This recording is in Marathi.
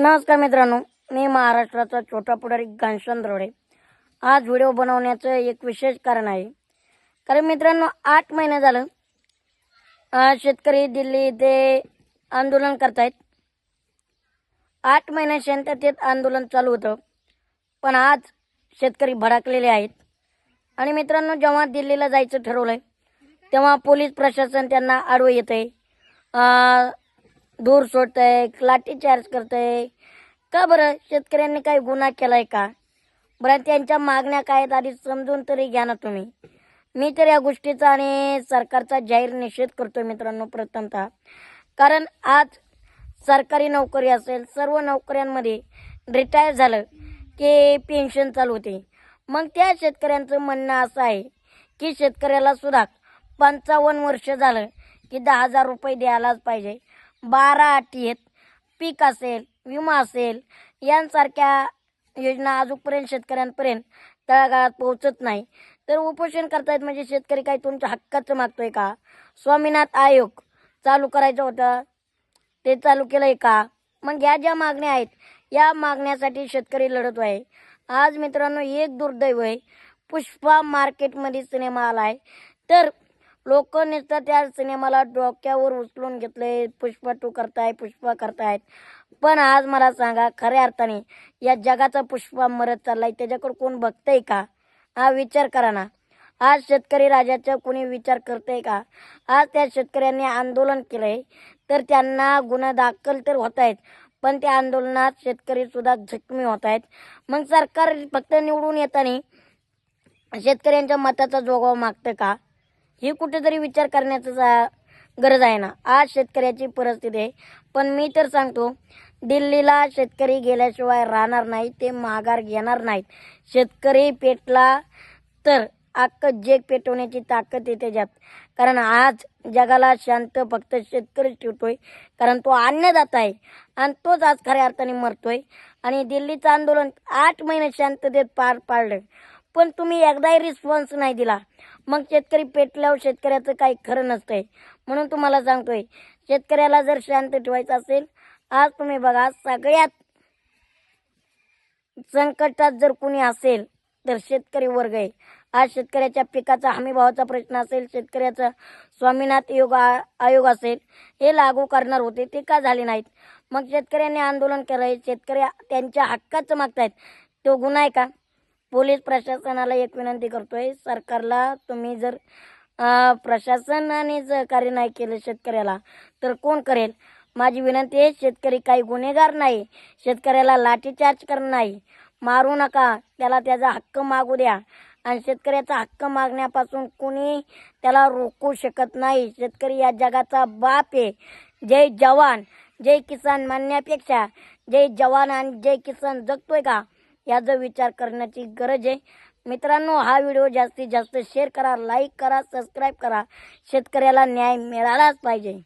नमस्कार मित्रांनो मी महाराष्ट्राचा छोटा पुढारी घनश्याम द्रोडे. आज व्हिडिओ बनवण्याचं एक विशेष कारण आहे. कारण मित्रांनो आठ महिने झालं शेतकरी दिल्ली इथे आंदोलन करतायत. आठ महिने शांततेत आंदोलन चालू होतं पण आज शेतकरी भडकलेले आहेत. आणि मित्रांनो जेव्हा दिल्लीला जायचं ठरवलंय तेव्हा पोलीस प्रशासन त्यांना आडवं येतं आहे धूर सोडतंय लाठीचार्ज करतंय. का बरं? शेतकऱ्यांनी काही गुन्हा केलाय का? बरं त्यांच्या मागण्या काय आहेत आधी समजून तरी घ्या ना तुम्ही. मी तर या गोष्टीचा आणि सरकारचा जाहीर निषेध करतो मित्रांनो प्रथमतः. कारण आज सरकारी नोकरी असेल सर्व नोकऱ्यांमध्ये रिटायर झालं की पेन्शन चालू होते. मग त्या शेतकऱ्यांचं म्हणणं असं आहे की शेतकऱ्याला सुद्धा पंचावन्न वर्ष झालं की दहा हजार रुपये द्यायलाच पाहिजे. बारा अटी आहेत. पीक असेल विमा असेल यांसारख्या योजना अजूनपर्यंत शेतकऱ्यांपर्यंत तळागाळात पोहोचत नाही. तर उपोषण करतायत म्हणजे शेतकरी काही तुमच्या हक्काचं मागतोय का? स्वामीनाथ आयोग चालू करायचं होतं. ते चालू केलंय का? मग या ज्या मागण्या आहेत या मागण्यासाठी शेतकरी लढत आहे. आज मित्रांनो एक दुर्दैव आहे. पुष्पा मार्केटमध्ये सिनेमा आला आहे तर लोक नुसतं त्या सिनेमाला डोक्यावर उचलून घेतले पुष्पा टू करताय पुष्पा करतायत पण आज मला सांगा खऱ्या अर्थाने या जगाचा पुष्पा मरत चाललाय त्याच्याकडे कोण बघतंय का? हा विचार करा ना. आज शेतकरी राजाचा कोणी विचार करतंय का? आज त्या शेतकऱ्यांनी आंदोलन केलंय तर त्यांना गुन्हा दाखल तर होत आहेत पण त्या आंदोलनात शेतकरी सुद्धा जखमी होत आहेत मग सरकार फक्त निवडून येताना शेतकऱ्यांच्या मताचा जोगाव मागतं का? ही कुठेतरी विचार करण्याचा गरज आहे ना. आज शेतकऱ्याची परिस्थिती आहे. पण मी तर सांगतो दिल्लीला शेतकरी गेल्याशिवाय राहणार नाही ते माघार घेणार नाहीत. शेतकरी पेटला तर अख्खं जग पेटवण्याची ताकद येते ज्यात. कारण आज जगाला शांत फक्त शेतकरीच ठेवतोय. कारण तो अन्नदाता आहे. आणि तोच आज खऱ्या अर्थाने मरतोय. आणि दिल्लीचं आंदोलन आठ महिने शांततेत पार पाडलं. पण तुम्ही एकदाही रिस्पॉन्स नाही दिला. मग शेतकरी पेटल्यावर शेतकऱ्याचं काही खरं नसतंय. म्हणून तुम्हाला सांगतोय शेतकऱ्याला जर शांत ठेवायचं असेल आज तुम्ही बघा सगळ्यात संकटात जर कुणी असेल तर शेतकरी वर्ग आहे. आज शेतकऱ्याच्या पिकाचा हमीभावाचा प्रश्न असेल शेतकऱ्याचा स्वामीनाथ योग आ- आयोग असेल हे लागू करणार होते ते का झाले नाहीत? मग शेतकऱ्यांनी आंदोलन केलंय शेतकरी त्यांच्या हक्काचं मागतायत. तो गुन्हा आहे का? पोलीस प्रशासनाला एक विनंती करतोय. सरकारला तुम्ही जर प्रशासनाने सहकार्य नाही केलं शेतकऱ्याला तर कोण करेल? माझी विनंती आहे शेतकरी काही गुन्हेगार नाही शेतकऱ्याला लाठीचार्ज करणं नाही. मारू नका त्याला त्याचा हक्क मागू द्या. आणि शेतकऱ्याचा हक्क मागण्यापासून कुणी त्याला रोखू शकत नाही. शेतकरी या जगाचा बाप आहे. जय जवान जय किसान म्हणण्यापेक्षा जय जवान आणि जय किसान जगतोय का? याचा विचार करण्याची गरज आहे. मित्रांनो हा व्हिडिओ जास्तीत जास्त शेअर करा लाईक करा सबस्क्राईब करा. शेतकऱ्याला न्याय मिळालाच पाहिजे.